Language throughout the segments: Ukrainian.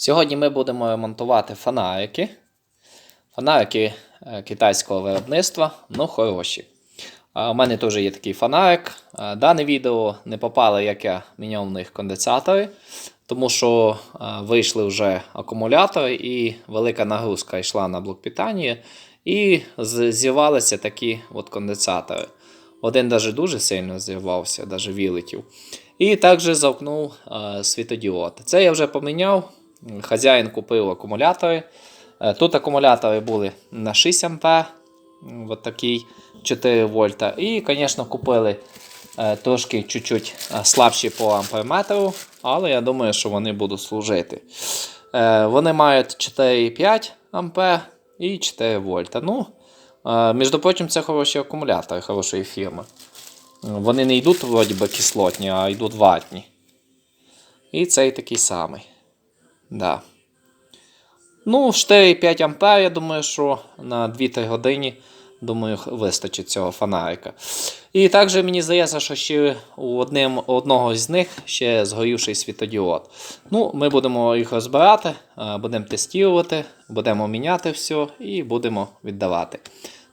Сьогодні ми будемо ремонтувати фонарики. Фонарики е, китайського виробництва, ну хороші. У мене теж є такий фонарик. Дане відео не попало, як я міняв в них конденсатори, тому що вийшли вже акумулятори і велика нагрузка йшла на блок питання, і зірвалися такі от конденсатори. Один навіть дуже сильно зірвався, навіть вилетів. І також замкнув е, світодіод. Це я вже поміняв. Хазяїн купив акумулятори. Е, Тут акумулятори були на 6 А, от такий 4 вольта. І, звісно, купили е, трошки чуть-чуть е, слабші по амперметру, але я думаю, що вони будуть служити. Вони мають 4,5 А і 4 вольта. Ну, між прочим, це хороші акумулятори хорошої фірми. Вони не йдуть вроді би кислотні, а йдуть ватні. І цей такий самий. Да. Ну, 4-5 ампер, я думаю, що на 2-3 години, думаю, вистачить цього фонарика. І також мені здається, що ще у одним, одного з них ще згорівший світодіод. Ну, ми будемо їх розбирати, е, будемо тестувати, будемо міняти все і будемо віддавати.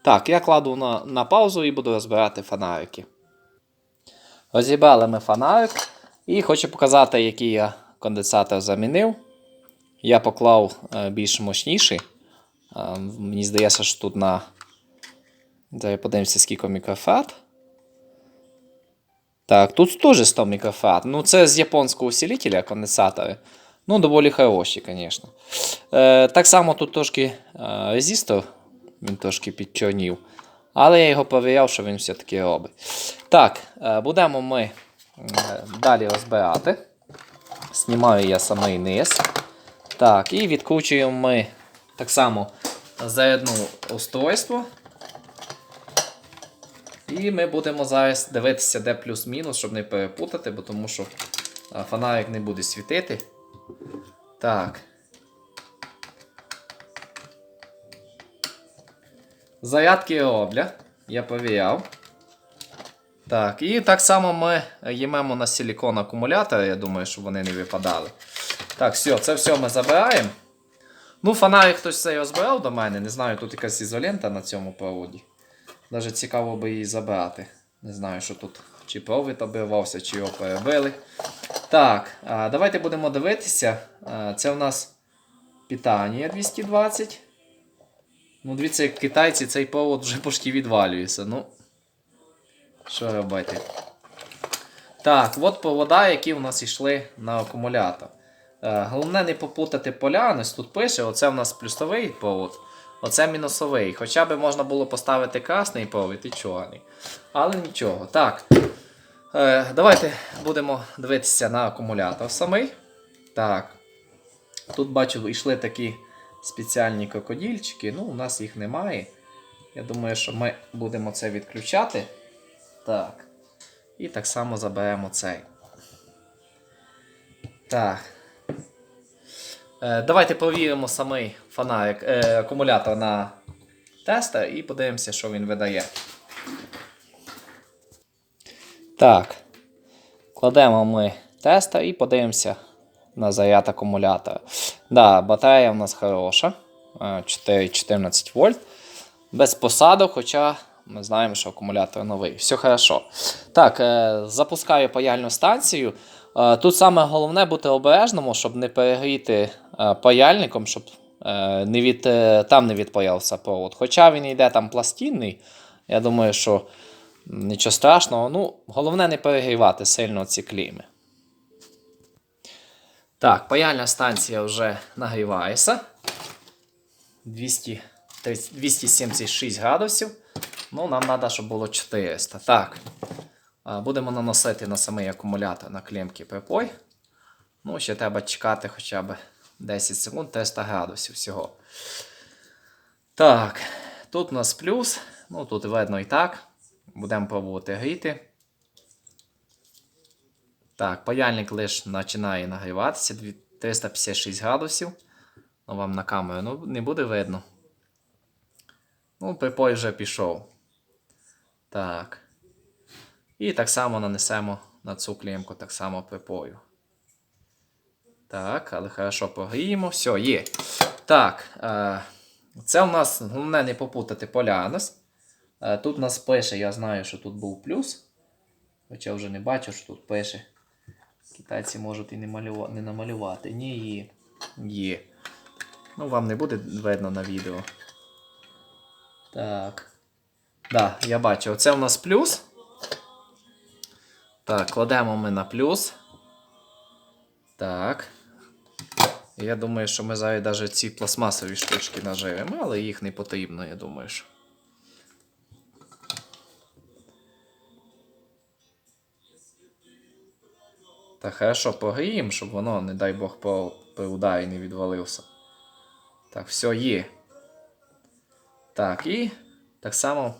Так, я кладу на, на паузу і буду розбирати фонарики. Розібрали ми фонарик і хочу показати, який я конденсатор замінив. Я поклав е, більш мощніший. Е, мені здається, що тут на. Зараз подивимося, скільки мікрофат. Так, тут теж 100 мікрофат. Ну, це з японського усилителя конденсатори. Ну, доволі хороші, звісно. Е, так само тут трошки е, резистор, він трошки підчорнів. Але я його перевіряв, що він все-таки робить. Так, е, будемо ми е, далі розбирати. Знімаю я самий низ. Так, і відкручуємо ми так само зарядне устройство. І ми будемо зараз дивитися, де плюс-мінус, щоб не перепутати, бо тому що фонарик не буде світити. Так. Зарядки роблять. Я перевіряв. Так, і так само ми їмемо на силікон акумулятори, я думаю, щоб вони не випадали. Так, все, це все ми забираємо. Ну, фонарик хтось цей розбирав до мене. Не знаю, тут якась ізолента на цьому проводі. Даже цікаво би її забрати. Не знаю, що тут. Чи провід обірвався, чи його перебили. Так, давайте будемо дивитися. Це у нас питання 220. Ну, дивіться, як китайці цей провод вже почти відвалюється. Ну, що робити? Так, от провода, які у нас йшли на акумулятор. Е, Головне не попутати полярність. Тут пише, оце у нас плюсовий провод, оце мінусовий. Хоча б можна було поставити красний провід і чорний. Але нічого. Так. Е, давайте будемо дивитися на акумулятор самий. Так. Тут бачу, йшли такі спеціальні крокодільчики. Ну, у нас їх немає. Я думаю, що ми будемо це відключати. Так. І так само заберемо цей. Так. Е, давайте провіримо самий фонарик, е, акумулятор на тестер і подивимося, що він видає. Так. Кладемо ми тестер і подивимося на заряд акумулятора. Да, батарея у нас хороша. е, 4,14 вольт. Без посадок, хоча ми знаємо, що акумулятор новий. Все хорошо. Так, е, запускаю паяльну станцію. Е, Тут саме головне бути обережному, щоб не перегріти е, паяльником, щоб е, не від, е, там не відпаявся провод. Хоча він йде там пластинний, я думаю, що нічого страшного. Ну, головне не перегрівати сильно ці кліми. Так, паяльна станція вже нагрівається. 200, 30 276 градусів. Ну, нам треба, щоб було 400. Так. Будемо наносити на самий акумулятор на клемки припой. Ну, ще треба чекати хоча б 10 секунд 300 градусів всього. Так, тут у нас плюс. Ну, тут видно і так. Будемо пробувати гріти. Так, паяльник лише починає нагріватися. 356 градусів. Ну, вам на камеру ну, не буде видно. Ну, припой вже пішов. Так. І так само нанесемо на цю клемку так само припою. Так, але хорошо погріємо. Все, є. Так. Е, це у нас головне не попутати полянос. Е, тут у нас пише, я знаю, що тут був плюс. Хоча вже не бачу, що тут пише. Китайці можуть і не, малюва... не намалювати. Ні, є. Є. Ну, вам не буде видно на відео. Так. Да, я бачу. Оце у нас плюс. Так, кладемо ми на плюс. Так. Я думаю, що ми зараз навіть ці пластмасові штучки наживемо, але їх не потрібно, я думаю. що. Та хорошо погріємо, щоб воно, не дай Бог, при ударі не відвалився. Так, все є. Так, і так само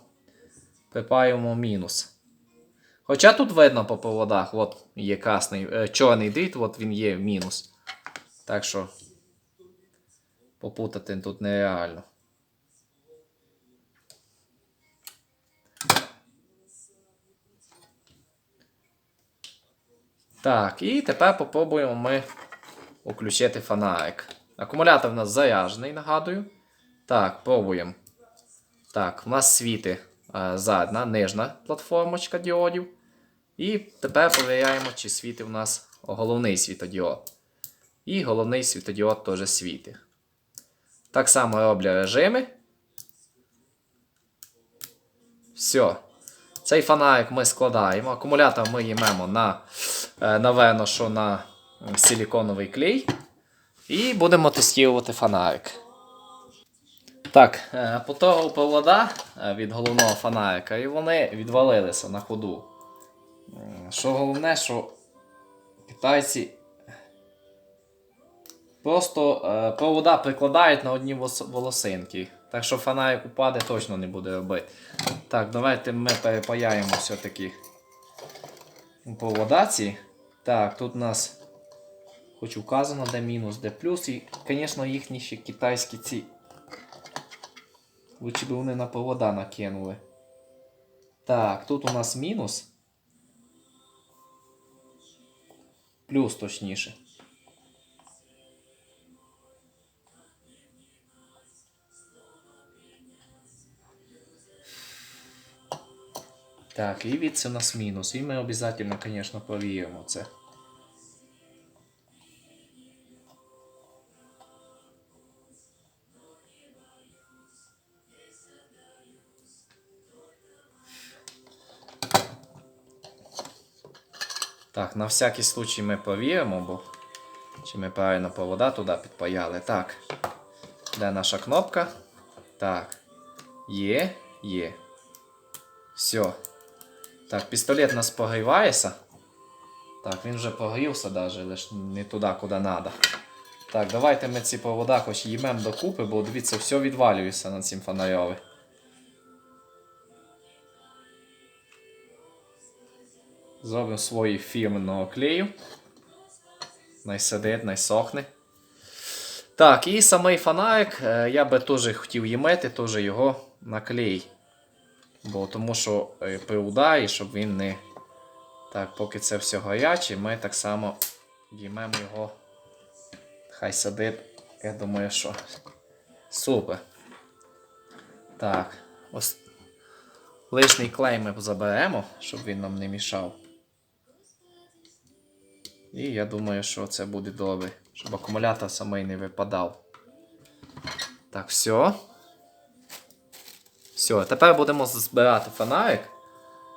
припаємо мінус. Хоча тут видно по поводах, от є красний, е, чорний дріт, от він є мінус. Так що попутати тут нереально. Так, і тепер попробуємо ми включити фонарик. Акумулятор в нас заряджений, нагадую. Так, пробуємо. Так, в нас світи е, задна, нижня платформочка діодів. І тепер перевіряємо, чи світить у нас головний світодіод. І головний світодіод теж світить. Так само роблю режими. Все. Цей фонарик ми складаємо. Акумулятор ми їмемо на, е, напевно, що на силіконовий клей. І будемо тестувати фонарик. Так, е, поторгав провода е, від головного фонарика, і вони відвалилися на ходу. Що головне, що китайці просто е, провода прикладають на одні волосинки. Так що фонарик упаде, точно не буде робити. Так, давайте ми перепаяємо все-таки провода ці. Так, тут у нас хоч указано, де мінус, де плюс. І, звісно, їхні ще китайські ці. Лучше б вони на провода накинули. Так, тут у нас мінус. Плюс точніше. Так, і від це у нас мінус. І ми обов'язково, звісно, провіримо це. Так, на всякий случай ми провіримо, бо чи ми правильно провода туди підпаяли. Так. Де наша кнопка? Так. Є, є. Все. Так, пістолет у нас погрівається. Так, він вже погрівся даже, лише не туди, куди треба. Так, давайте ми ці провода хоч їмемо докупи, бо дивіться, все відвалюється на цим фонарьові. Зробимо свої фірменного клею. Най сидить, най сохне. Так, і самий фонарик е, я би теж хотів їмити, теж його на клей. Бо тому що е, при ударі, щоб він не. Так, поки це все гаряче, ми так само їмемо його. Хай сидить. Я думаю, що супер. Так, ось лишній клей ми заберемо, щоб він нам не мішав. І я думаю, що це буде добре, щоб акумулятор самий не випадав. Так, все. Все, тепер будемо збирати фонарик.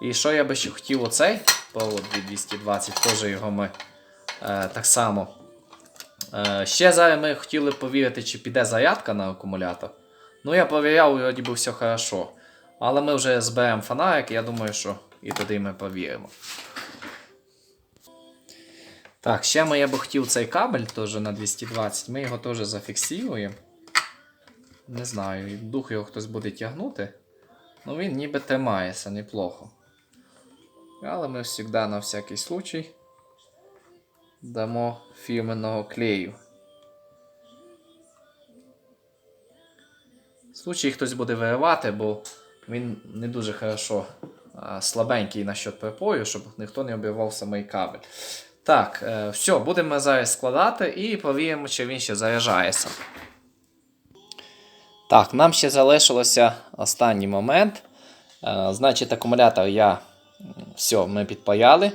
І що я би ще хотів оцей провод від 220, теж його ми е, так само. Е, ще зараз ми хотіли повірити, чи піде зарядка на акумулятор. Ну, я перевіряв, вроді би все хорошо. Але ми вже зберемо фонарик, я думаю, що і тоді ми повіримо. Так, ще ми я би хотів цей кабель теж на 220. Ми його теж зафіксуємо. Не знаю, дух його хтось буде тягнути. Ну він ніби тримається неплохо. Але ми завжди на всякий случай дамо фірменного клею. В случаї хтось буде виривати, бо він не дуже хорошо слабенький насчет припою, щоб ніхто не обірвав самий кабель. Так, е, все, будемо зараз складати і повіємо, чи він ще заряджається. Так, нам ще залишилося останній момент. Е, Значить, акумулятор я все, ми підпаяли.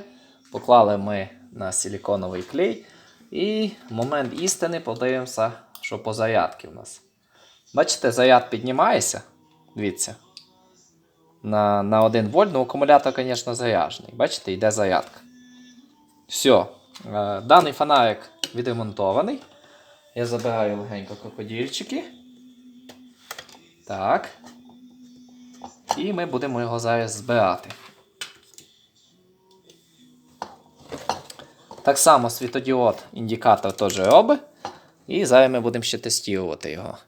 Поклали ми на силіконовий клей. І момент істини подивимося, що по зарядці в нас. Бачите, заряд піднімається. Дивіться. На, на 1 вольт, ну акумулятор, звісно, заряджений. Бачите, йде зарядка. Все. Даний фонарик відремонтований. Я забираю легенько крокодильчики. Так. І ми будемо його зараз збирати. Так само світодіод індикатор теж робить. І зараз ми будемо ще тестувати його.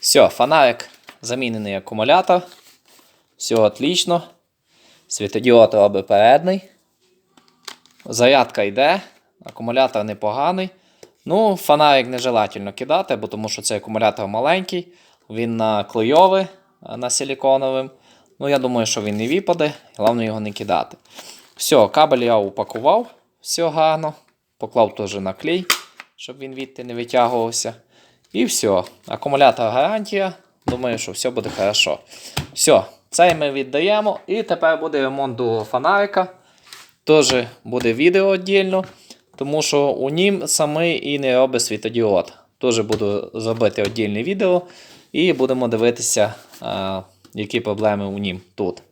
Все, фонарик замінений акумулятор. Все отлично. Світодіод робить передний. Зарядка йде, акумулятор непоганий. Ну, фонарик нежелательно кидати, бо тому що цей акумулятор маленький, він на клейовий, на силіконовим. Ну, я думаю, що він не випаде, головне його не кидати. Все, кабель я упакував, все гарно. Поклав теж на клей, щоб він відти не витягувався. І все. Акумулятор гарантія. Думаю, що все буде хорошо. Все, цей ми віддаємо. І тепер буде ремонт другого фонарика. Теж буде відео віддільно, тому що у нім самий і не робить світодіод. Теж буду зробити віддільне відео і будемо дивитися, які проблеми у нім тут.